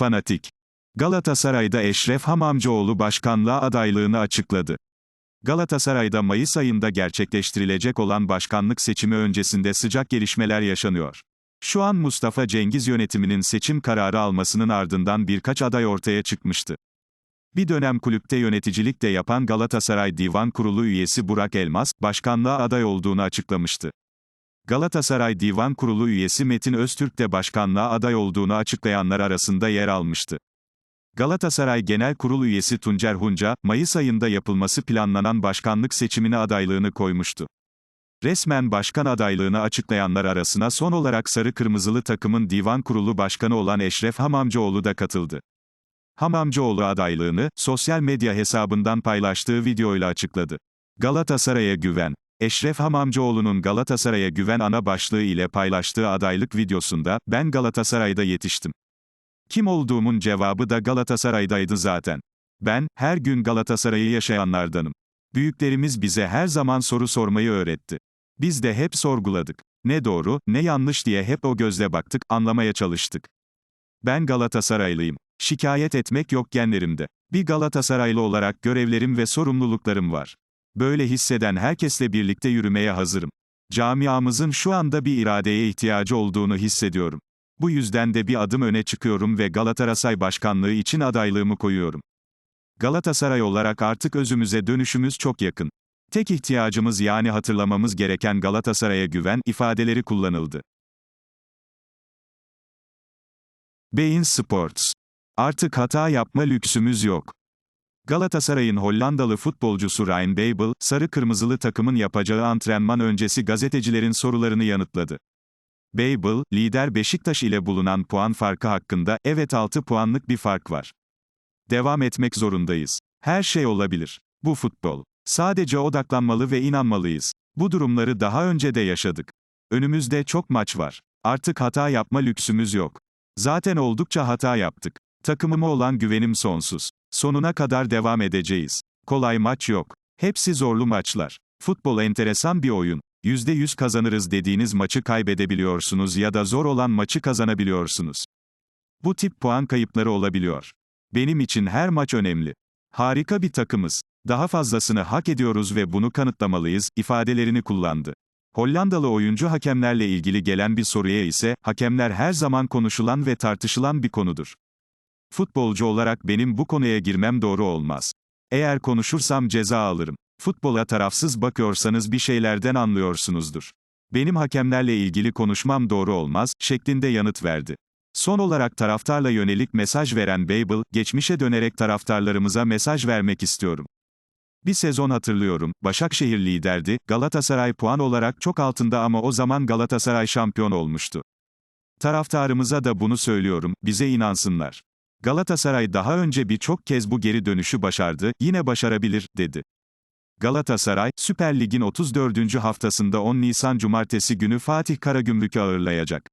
Fanatik. Galatasaray'da Eşref Hamamcıoğlu başkanlığa adaylığını açıkladı. Galatasaray'da Mayıs ayında gerçekleştirilecek olan başkanlık seçimi öncesinde sıcak gelişmeler yaşanıyor. Şu an Mustafa Cengiz yönetiminin seçim kararı almasının ardından birkaç aday ortaya çıkmıştı. Bir dönem kulüpte yöneticilik de yapan Galatasaray Divan Kurulu üyesi Burak Elmas, başkanlığa aday olduğunu açıklamıştı. Galatasaray Divan Kurulu üyesi Metin Öztürk de başkanlığa aday olduğunu açıklayanlar arasında yer almıştı. Galatasaray Genel Kurul üyesi Tuncer Hunca, Mayıs ayında yapılması planlanan başkanlık seçimine adaylığını koymuştu. Resmen başkan adaylığını açıklayanlar arasına son olarak Sarı Kırmızılı takımın divan kurulu başkanı olan Eşref Hamamcıoğlu da katıldı. Hamamcıoğlu adaylığını, sosyal medya hesabından paylaştığı videoyla açıkladı. Galatasaray'a güven. Eşref Hamamcıoğlu'nun Galatasaray'a güven ana başlığı ile paylaştığı adaylık videosunda, ben Galatasaray'da yetiştim. Kim olduğumun cevabı da Galatasaray'daydı zaten. Ben, her gün Galatasaray'ı yaşayanlardanım. Büyüklerimiz bize her zaman soru sormayı öğretti. Biz de hep sorguladık. Ne doğru, ne yanlış diye hep o gözle baktık, anlamaya çalıştık. Ben Galatasaraylıyım. Şikayet etmek yok genlerimde. Bir Galatasaraylı olarak görevlerim ve sorumluluklarım var. Böyle hisseden herkesle birlikte yürümeye hazırım. Camiamızın şu anda bir iradeye ihtiyacı olduğunu hissediyorum. Bu yüzden de bir adım öne çıkıyorum ve Galatasaray başkanlığı için adaylığımı koyuyorum. Galatasaray olarak artık özümüze dönüşümüz çok yakın. Tek ihtiyacımız yani hatırlamamız gereken Galatasaray'a güven ifadeleri kullanıldı. Bein Sports. Artık hata yapma lüksümüz yok. Galatasaray'ın Hollandalı futbolcusu Ryan Babel, sarı kırmızılı takımın yapacağı antrenman öncesi gazetecilerin sorularını yanıtladı. Babel, lider Beşiktaş ile bulunan puan farkı hakkında, evet 6 puanlık bir fark var. Devam etmek zorundayız. Her şey olabilir. Bu futbol. Sadece odaklanmalı ve inanmalıyız. Bu durumları daha önce de yaşadık. Önümüzde çok maç var. Artık hata yapma lüksümüz yok. Zaten oldukça hata yaptık. Takımıma olan güvenim sonsuz. Sonuna kadar devam edeceğiz. Kolay maç yok. Hepsi zorlu maçlar. Futbol enteresan bir oyun. %100 kazanırız dediğiniz maçı kaybedebiliyorsunuz ya da zor olan maçı kazanabiliyorsunuz. Bu tip puan kayıpları olabiliyor. Benim için her maç önemli. Harika bir takımız. Daha fazlasını hak ediyoruz ve bunu kanıtlamalıyız, ifadelerini kullandı. Hollandalı oyuncu hakemlerle ilgili gelen bir soruya ise, hakemler her zaman konuşulan ve tartışılan bir konudur. Futbolcu olarak benim bu konuya girmem doğru olmaz. Eğer konuşursam ceza alırım. Futbola tarafsız bakıyorsanız bir şeylerden anlıyorsunuzdur. Benim hakemlerle ilgili konuşmam doğru olmaz, şeklinde yanıt verdi. Son olarak taraftarla yönelik mesaj veren Babel, geçmişe dönerek taraftarlarımıza mesaj vermek istiyorum. Bir sezon hatırlıyorum, Başakşehir liderdi, Galatasaray puan olarak çok altında ama o zaman Galatasaray şampiyon olmuştu. Taraftarımıza da bunu söylüyorum, bize inansınlar. Galatasaray daha önce birçok kez bu geri dönüşü başardı, yine başarabilir, dedi. Galatasaray, Süper Lig'in 34. haftasında 10 Nisan Cumartesi günü Fatih Karagümrük'ü ağırlayacak.